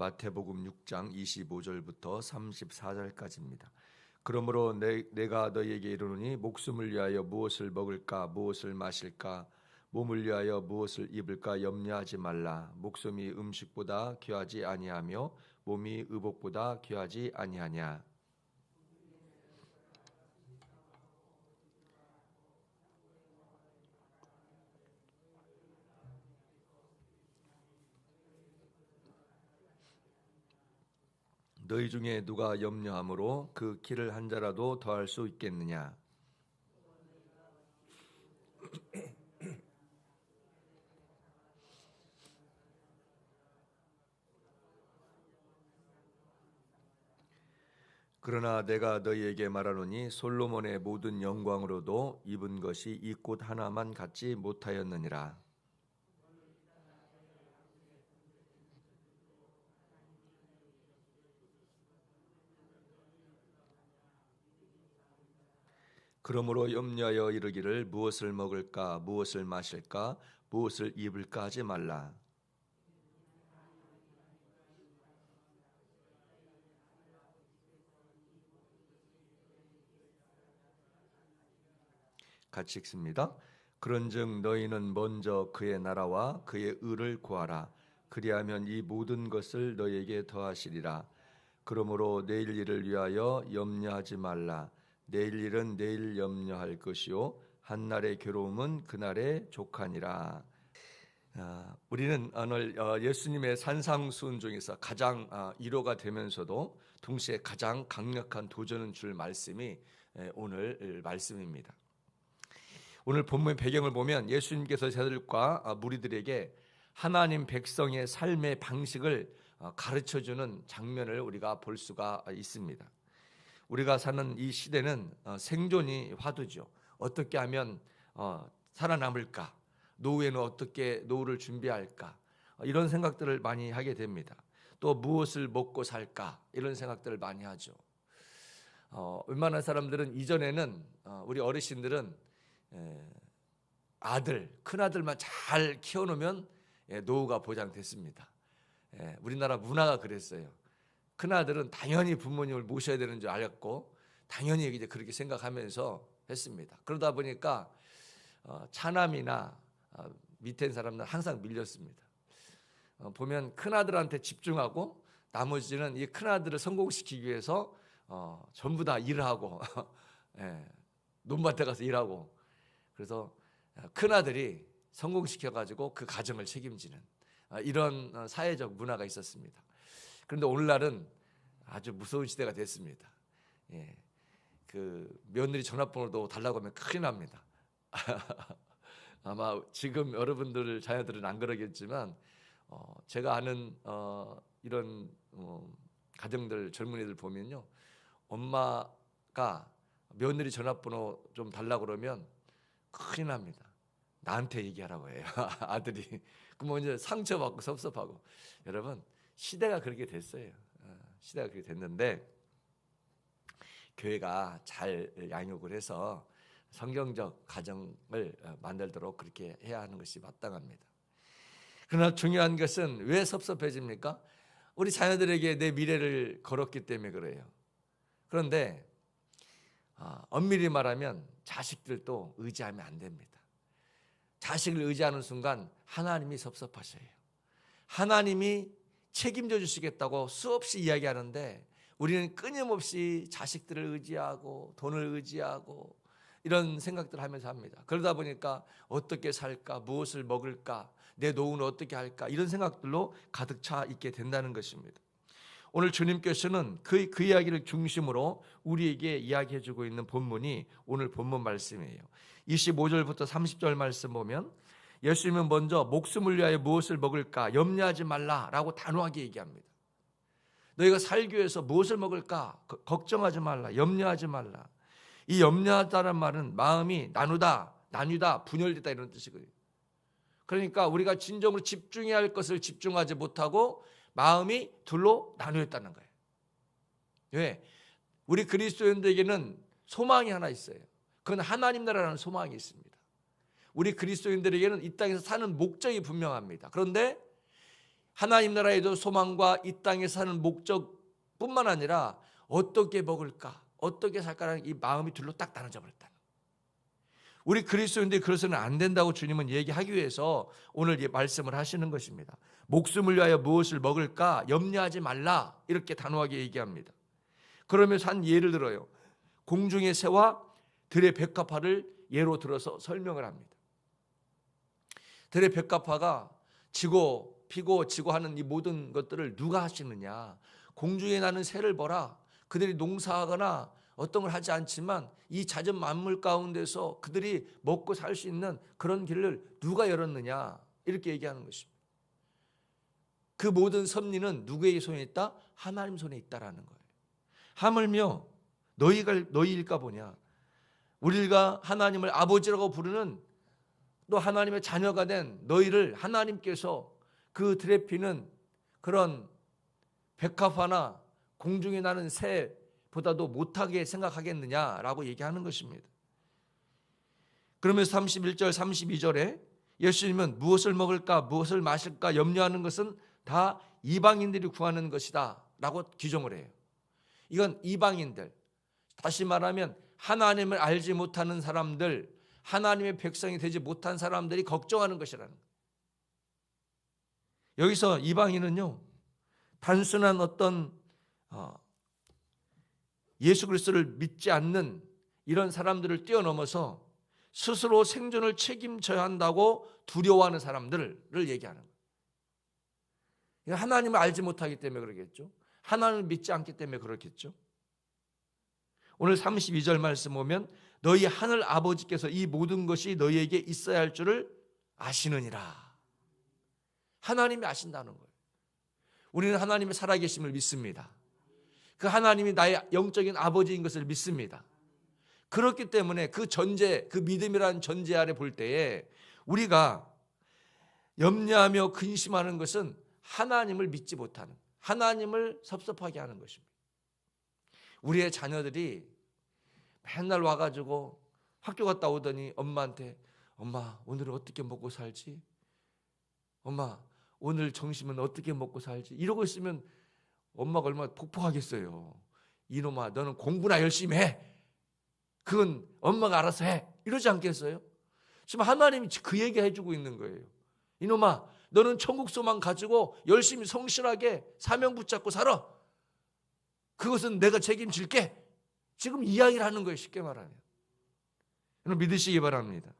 마태복음 6장 25절부터 34절까지입니다. 그러므로 내, 내가 너희에게 이르노니 목숨을 위하여 무엇을 먹을까 무엇을 마실까 몸을 위하여 무엇을 입을까 염려하지 말라 목숨이 음식보다 귀하지 아니하며 몸이 의복보다 귀하지 아니하냐 너희 중에 누가 염려함으로 그 길을 한 자라도 더할 수 있겠느냐? 그러나 내가 너희에게 말하노니 솔로몬의 모든 영광으로도 입은 것이 이 꽃 하나만 갖지 못하였느니라 그러므로 염려하여 이르기를 무엇을 먹을까 무엇을 마실까 무엇을 입을까 하지 말라 같이 읽습니다. 그런즉 너희는 먼저 그의 나라와 그의 의를 구하라. 그리하면 이 모든 것을 너희에게 더하시리라. 그러므로 내일 일을 위하여 염려하지 말라. 내일 일은 내일 염려할 것이요 한날의 괴로움은 그날의 족하니라. 아, 우리는 오늘 어, 예수님의 산상수훈 중에서 가장 아, 위로가 되면서도 동시에 가장 강력한 도전을 줄 말씀이 에, 오늘 말씀입니다. 오늘 본문 배경을 보면 예수님께서 제자들과 아, 무리들에게 하나님 백성의 삶의 방식을 어, 가르쳐 주는 장면을 우리가 볼 수가 있습니다. 우리가 사는 이 시대는 어, 생존이 화두죠. 어떻게 하면 어, 살아남을까? 노후에는 어떻게 노후를 준비할까? 이런 생각들을 많이 하게 됩니다. 또 무엇을 먹고 살까? 이런 생각들을 많이 하죠. 어, 웬만한 사람들은 이전에는 우리 어르신들은 아들, 큰 아들만 잘 키워놓으면 예, 노후가 보장됐습니다. 예, 우리나라 문화가 그랬어요. 큰 아들은 당연히 부모님을 모셔야 되는 줄 알았고, 당연히 이제 그렇게 생각하면서 했습니다. 그러다 보니까 어, 차남이나 어, 밑에 있는 사람들 항상 밀렸습니다. 어, 보면 큰 아들한테 집중하고 나머지는 이 큰 아들을 성공시키기 위해서 전부 다 일하고 예, 논밭에 가서 일하고 그래서 큰 아들이 성공시켜 가지고 그 가정을 책임지는 아, 이런 어, 사회적 문화가 있었습니다. 그런데 오늘날은 아주 무서운 시대가 됐습니다. 예, 그 며느리 전화번호도 달라고 하면 큰일 납니다. 아마 지금 여러분들 자녀들은 안 그러겠지만 어, 제가 아는 어, 이런 어, 가정들 젊은이들 보면요, 엄마가 며느리 전화번호 좀 달라고 그러면 큰일 납니다. 나한테 얘기하라고 해요. 아들이. 그러면 이제 상처받고 섭섭하고. 여러분, 시대가 그렇게 됐어요. 어, 시대가 그렇게 됐는데, 교회가 잘 양육을 해서 성경적 가정을 어, 만들도록 그렇게 해야 하는 것이 마땅합니다. 그러나 중요한 것은 왜 섭섭해집니까? 우리 자녀들에게 내 미래를 걸었기 때문에 그래요. 그런데 아, 엄밀히 말하면 자식들도 의지하면 안 됩니다. 자식을 의지하는 순간 하나님이 섭섭하셔요. 하나님이 책임져 주시겠다고 수없이 이야기하는데 우리는 끊임없이 자식들을 의지하고 돈을 의지하고 이런 생각들을 하면서 합니다. 그러다 보니까 어떻게 살까, 무엇을 먹을까, 내 노후는 어떻게 할까 이런 생각들로 가득 차 있게 된다는 것입니다. 오늘 주님께서는 그, 그 이야기를 중심으로 우리에게 이야기해 주고 있는 본문이 오늘 본문 말씀이에요. 25절부터 30절 말씀 보면 예수님은 먼저 목숨을 위하여 무엇을 먹을까 염려하지 말라라고 단호하게 얘기합니다. 너희가 살기 위해서 무엇을 먹을까 걱정하지 말라 염려하지 말라. 이 염려하다는 말은 마음이 나누다 나뉘다 분열되다 이런 뜻이거든요. 그러니까 우리가 진정으로 집중해야 할 것을 집중하지 못하고 마음이 둘로 나누었다는 거예요. 왜? 우리 그리스도인들에게는 소망이 하나 있어요. 그건 하나님 나라라는 소망이 있습니다. 우리 그리스도인들에게는 이 땅에서 사는 목적이 분명합니다. 그런데 하나님 나라에도 소망과 이 땅에 사는 목적뿐만 아니라 어떻게 먹을까, 어떻게 살까라는 이 마음이 둘로 딱 나눠져 버렸다. 우리 그리스도인들이 그래서는 안 된다고 주님은 얘기하기 위해서 오늘 이 말씀을 하시는 것입니다. 목숨을 위하여 무엇을 먹을까 염려하지 말라 이렇게 단호하게 얘기합니다. 그러면서 한 예를 들어요. 공중의 새와 들의 백합화를 예로 들어서 설명을 합니다. 백합화가 지고 피고 지고 하는 이 모든 것들을 누가 하시느냐? 공중에 나는 새를 보라. 그들이 농사하거나 어떤 걸 하지 않지만 이 잦은 만물 가운데서 그들이 먹고 살 수 있는 그런 길을 누가 열었느냐? 이렇게 얘기하는 것입니다. 그 모든 섭리는 누구의 손에 있다? 하나님 손에 있다라는 거예요. 하물며 너희가 너희일까 보냐? 우리가 하나님을 아버지라고 부르는 또 하나님의 자녀가 된 너희를 하나님께서 그 들에 피는 그런 백합화나 공중에 나는 새보다도 못하게 생각하겠느냐라고 얘기하는 것입니다. 그러면서 31절 32절에 예수님은 무엇을 먹을까 무엇을 마실까 염려하는 것은 다 이방인들이 구하는 것이다 라고 규정을 해요. 이건 이방인들 다시 말하면 하나님을 알지 못하는 사람들 하나님의 백성이 되지 못한 사람들이 걱정하는 것이라는 거예요. 여기서 이방인은요 단순한 어떤 어, 예수 그리스도를 믿지 않는 이런 사람들을 뛰어넘어서 스스로 생존을 책임져야 한다고 두려워하는 사람들을 얘기하는 거예요. 하나님을 알지 못하기 때문에 그러겠죠. 하나님을 믿지 않기 때문에 그렇겠죠. 오늘 32절 말씀 보면 너희 하늘 아버지께서 이 모든 것이 너희에게 있어야 할 줄을 아시느니라. 하나님이 아신다는 거예요. 우리는 하나님의 살아계심을 믿습니다. 그 하나님이 나의 영적인 아버지인 것을 믿습니다. 그렇기 때문에 그 전제, 그 믿음이라는 전제 아래 볼 때에 우리가 염려하며 근심하는 것은 하나님을 믿지 못하는, 하나님을 섭섭하게 하는 것입니다. 우리의 자녀들이 맨날 와가지고 학교 갔다 오더니 엄마한테 엄마 오늘은 어떻게 먹고 살지? 엄마 오늘 점심은 어떻게 먹고 살지? 이러고 있으면 엄마가 얼마나 폭폭하겠어요. 이놈아 너는 공부나 열심히 해. 그건 엄마가 알아서 해. 이러지 않겠어요? 지금 하나님이 그 얘기 해주고 있는 거예요. 이놈아 너는 천국 소망 가지고 열심히 성실하게 사명 붙잡고 살아. 그것은 내가 책임질게. 지금 이야기를 하는 거예요. 쉽게 말하면. 여러분 믿으시기 바랍니다.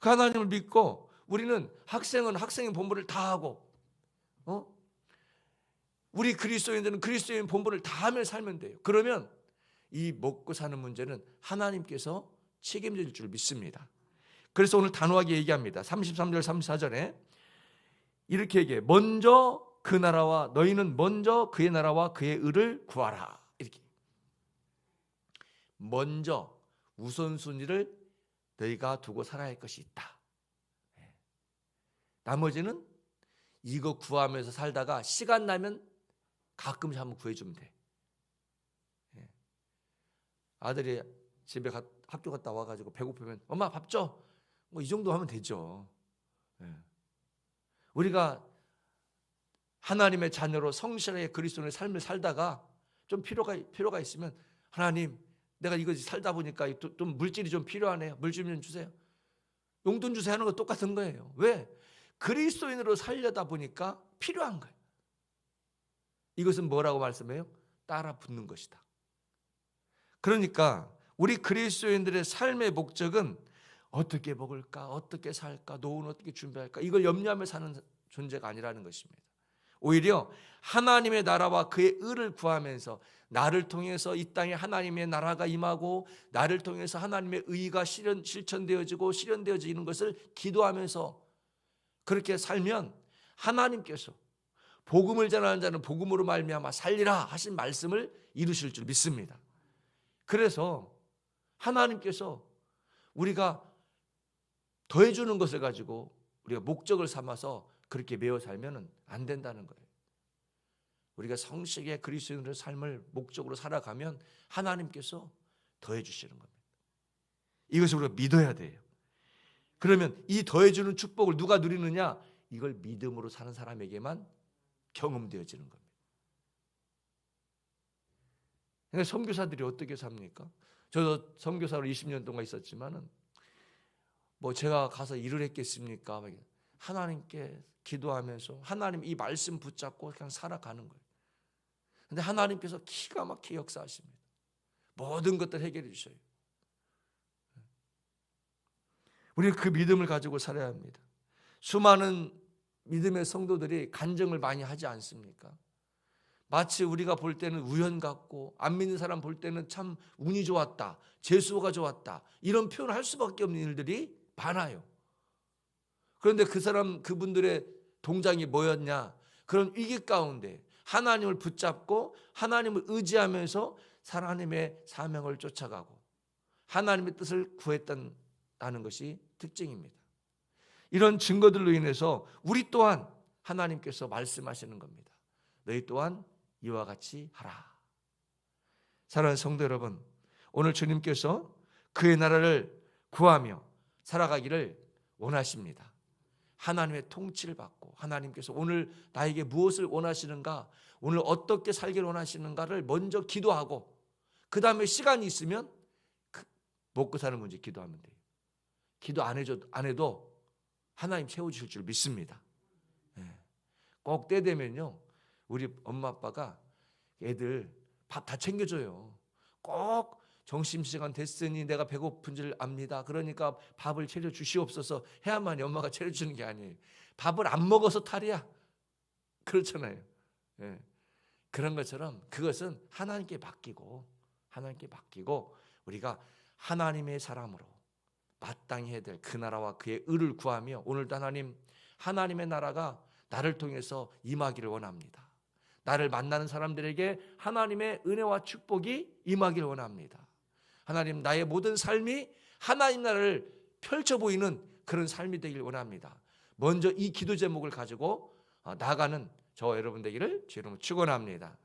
그 하나님을 믿고 우리는 학생은 학생의 본분을 다 하고 어? 우리 그리스도인들은 그리스도인 본분을 다 하며 살면 돼요. 그러면 이 먹고 사는 문제는 하나님께서 책임질 줄 믿습니다. 그래서 오늘 단호하게 얘기합니다. 33절 34절에 이렇게 얘기해. 먼저 그 나라와 너희는 먼저 그의 나라와 그의 의를 구하라. 먼저 우선순위를 너희가 두고 살아야 할 것이 있다. 예. 나머지는 이거 구하면서 살다가 시간 나면 가끔씩 한번 구해주면 돼. 예. 아들이 집에 가, 학교 갔다 와가지고 배고프면 엄마 밥 줘. 뭐 이 정도 하면 되죠. 예. 우리가 하나님의 자녀로 성실하게 그리스도의 삶을 살다가 좀 필요가 필요가 있으면 하나님 내가 이거 살다 보니까 좀 물질이 좀 필요하네요. 물좀 주세요. 용돈 주세요 하는 거 똑같은 거예요. 왜? 그리스도인으로 살려다 보니까 필요한 거예요. 이것은 뭐라고 말씀해요? 따라 붙는 것이다. 그러니까 우리 그리스도인들의 삶의 목적은 어떻게 먹을까, 어떻게 살까, 노후는 어떻게 준비할까 이걸 염려하며 사는 존재가 아니라는 것입니다. 오히려 하나님의 나라와 그의 의를 구하면서 나를 통해서 이 땅에 하나님의 나라가 임하고 나를 통해서 하나님의 의가 실현, 실천되어지고 실현되어지는 것을 기도하면서 그렇게 살면 하나님께서 복음을 전하는 자는 복음으로 말미암아 살리라 하신 말씀을 이루실 줄 믿습니다. 그래서 하나님께서 우리가 더해 주는 것을 가지고 우리가 목적을 삼아서 그렇게 매어 살면은 안 된다는 거예요. 우리가 성실하게 그리스도인의 삶을 목적으로 살아가면 하나님께서 더해 주시는 겁니다. 이것을 우리가 믿어야 돼요. 그러면 이 더해 주는 축복을 누가 누리느냐? 이걸 믿음으로 사는 사람에게만 경험되어지는 겁니다. 그러니까 선교사들이 어떻게 삽니까? 저도 선교사로 20년 동안 있었지만은 뭐 제가 가서 일을 했겠습니까? 막 하나님께 기도하면서 하나님 이 말씀 붙잡고 그냥 살아가는 거예요. 근데 하나님께서 기가 막히게 역사하십니다. 모든 것들 해결해 주셔요. 우리는 그 믿음을 가지고 살아야 합니다. 수많은 믿음의 성도들이 간증을 많이 하지 않습니까? 마치 우리가 볼 때는 우연 같고 안 믿는 사람 볼 때는 참 운이 좋았다, 재수가 좋았다 이런 표현을 할 수밖에 없는 일들이 많아요. 그런데 그 사람 그분들의 동장이 뭐였냐? 그런 위기 가운데 하나님을 붙잡고 하나님을 의지하면서 하나님의 사명을 쫓아가고 하나님의 뜻을 구했다는 것이 특징입니다. 이런 증거들로 인해서 우리 또한 하나님께서 말씀하시는 겁니다. 너희 또한 이와 같이 하라. 사랑하는 성도 여러분, 오늘 주님께서 그의 나라를 구하며 살아가기를 원하십니다. 하나님의 통치를 받고 하나님께서 오늘 나에게 무엇을 원하시는가, 오늘 어떻게 살기를 원하시는가를 먼저 기도하고 그 다음에 시간이 있으면 그 먹고 사는 문제 기도하면 돼요. 기도 안 해도 안 해도 하나님 채워주실 줄 믿습니다. 꼭 때 되면요, 우리 엄마 아빠가 애들 밥 다 챙겨줘요. 꼭 점심시간 됐으니 내가 배고픈 줄 압니다. 그러니까 밥을 차려 주시옵소서 해야만이 엄마가 차려주는 게 아니에요. 밥을 안 먹어서 탈이야. 그렇잖아요. 예. 그런 것처럼 그것은 하나님께 맡기고 하나님께 맡기고 우리가 하나님의 사람으로 마땅히 해야 될 그 나라와 그의 의를 구하며 오늘도 하나님 하나님의 나라가 나를 통해서 임하기를 원합니다. 나를 만나는 사람들에게 하나님의 은혜와 축복이 임하기를 원합니다. 하나님 나의 모든 삶이 하나님 나라를 펼쳐 보이는 그런 삶이 되길 원합니다. 먼저 이 기도 제목을 가지고 어, 나가는 저 여러분 되기를 주로 축원합니다.